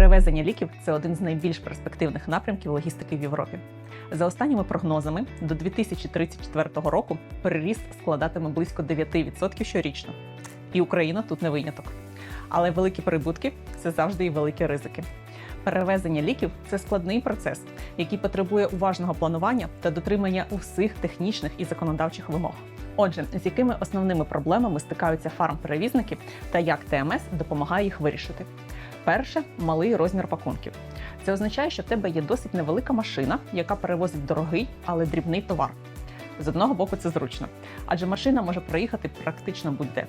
Перевезення ліків це один з найбільш перспективних напрямків логістики в Європі. За останніми прогнозами, до 2034 року переріст складатиме близько 9% щорічно. І Україна тут не виняток. Але великі прибутки це завжди і великі ризики. Перевезення ліків це складний процес, який потребує уважного планування та дотримання усіх технічних і законодавчих вимог. Отже, з якими основними проблемами стикаються фармперевізники та як ТМС допомагає їх вирішити? Перше малий розмір пакунків. Це означає, що в тебе є досить невелика машина, яка перевозить дорогий, але дрібний товар. З одного боку, це зручно, адже машина може проїхати практично будь-де.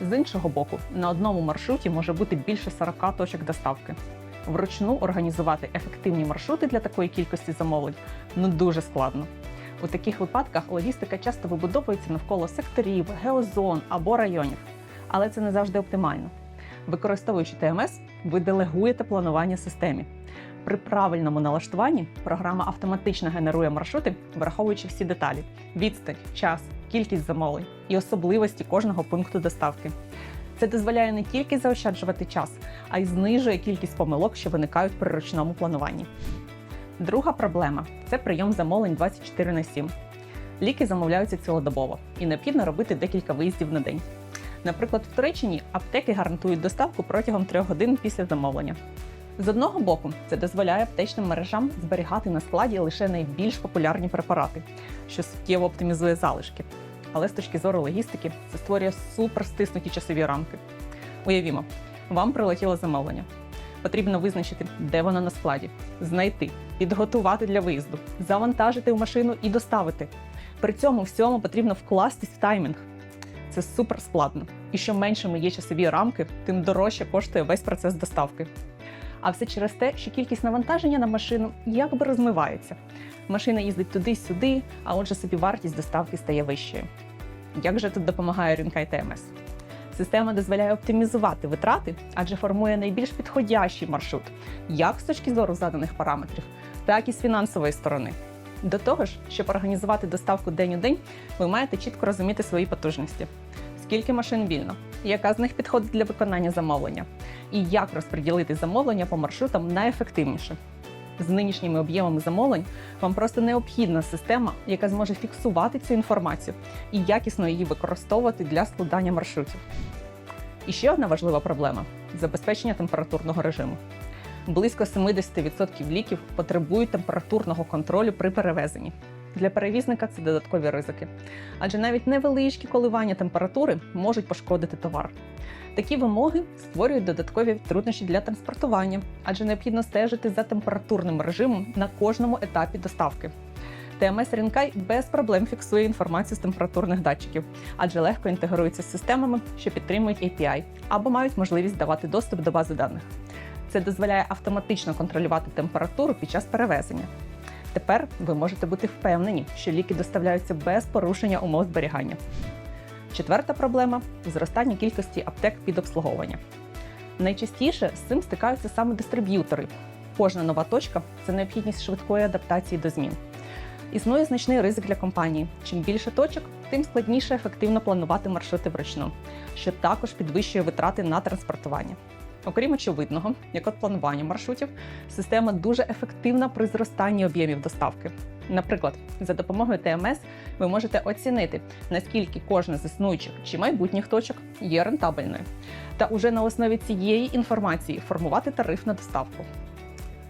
З іншого боку, на одному маршруті може бути більше 40 точок доставки. Вручну організувати ефективні маршрути для такої кількості замовлень ну дуже складно. У таких випадках логістика часто вибудовується навколо секторів, геозон або районів, але це не завжди оптимально. Використовуючи ТМС, ви делегуєте планування системі. При правильному налаштуванні програма автоматично генерує маршрути, враховуючи всі деталі: відстань, час, кількість замовлень і особливості кожного пункту доставки. Це дозволяє не тільки заощаджувати час, а й знижує кількість помилок, що виникають при ручному плануванні. Друга проблема це прийом замовлень 24 на 7. Ліки замовляються цілодобово і необхідно робити декілька виїздів на день. Наприклад, в Туреччині аптеки гарантують доставку протягом трьох годин після замовлення. З одного боку, це дозволяє аптечним мережам зберігати на складі лише найбільш популярні препарати, що суттєво оптимізує залишки. Але з точки зору логістики це створює суперстиснуті часові рамки. Уявімо, вам прилетіло замовлення. Потрібно визначити, де воно на складі, знайти, підготувати для виїзду, завантажити в машину і доставити. При цьому всьому потрібно вкластись в таймінг. Це супер складно. І що меншими є часові рамки, тим дорожче коштує весь процес доставки. А все через те, що кількість навантаження на машину якби розмивається. Машина їздить туди-сюди, а отже собі вартість доставки стає вищою. Як же тут допомагає Рінкай ТМС? Система дозволяє оптимізувати витрати, адже формує найбільш підходящий маршрут, як з точки зору заданих параметрів, так і з фінансової сторони. До того ж, щоб організувати доставку день у день, ви маєте чітко розуміти свої потужності. Скільки машин вільно, яка з них підходить для виконання замовлення, і як розподілити замовлення по маршрутам найефективніше. З нинішніми об'ємами замовлень вам просто необхідна система, яка зможе фіксувати цю інформацію і якісно її використовувати для складання маршрутів. І ще одна важлива проблема забезпечення температурного режиму. Близько 70% ліків потребують температурного контролю при перевезенні. Для перевізника це додаткові ризики, адже навіть невеличкі коливання температури можуть пошкодити товар. Такі вимоги створюють додаткові труднощі для транспортування, адже необхідно стежити за температурним режимом на кожному етапі доставки. ТМС Рінкай без проблем фіксує інформацію з температурних датчиків, адже легко інтегрується з системами, що підтримують API або мають можливість давати доступ до бази даних. Це дозволяє автоматично контролювати температуру під час перевезення. Тепер ви можете бути впевнені, що ліки доставляються без порушення умов зберігання. Четверта проблема зростання кількості аптек під обслуговування. Найчастіше з цим стикаються саме дистриб'ютори. Кожна нова точка це необхідність швидкої адаптації до змін. Існує значний ризик для компанії. Чим більше точок, тим складніше ефективно планувати маршрути вручну, що також підвищує витрати на транспортування. Окрім очевидного, як от планування маршрутів, система дуже ефективна при зростанні об'ємів доставки. Наприклад, за допомогою ТМС ви можете оцінити, наскільки кожна з існуючих чи майбутніх точок є рентабельною, та уже на основі цієї інформації формувати тариф на доставку.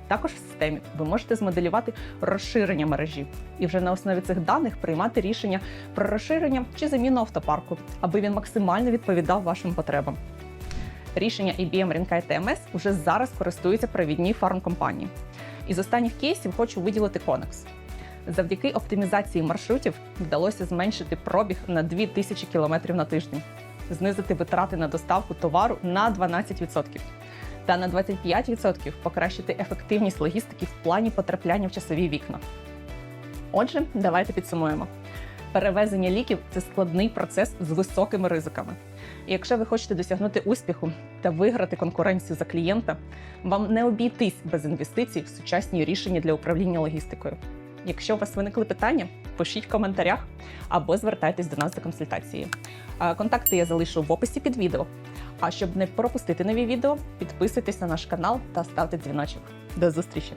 Також в системі ви можете змоделювати розширення мережі і вже на основі цих даних приймати рішення про розширення чи заміну автопарку, аби він максимально відповідав вашим потребам. Рішення IBM Рінкай TMS уже зараз користуються провідні фармкомпанії. Із останніх кейсів хочу виділити Connex. Завдяки оптимізації маршрутів вдалося зменшити пробіг на 2000 км на тиждень, знизити витрати на доставку товару на 12% та на 25% покращити ефективність логістики в плані потрапляння в часові вікна. Отже, давайте підсумуємо. Перевезення ліків це складний процес з високими ризиками. І якщо ви хочете досягнути успіху та виграти конкуренцію за клієнта, вам не обійтись без інвестицій в сучасні рішення для управління логістикою. Якщо у вас виникли питання, пишіть в коментарях або звертайтесь до нас за консультацією. Е, Контакти я залишу в описі під відео. А щоб не пропустити нові відео, підписуйтесь на наш канал та ставте дзвіночок. До зустрічі!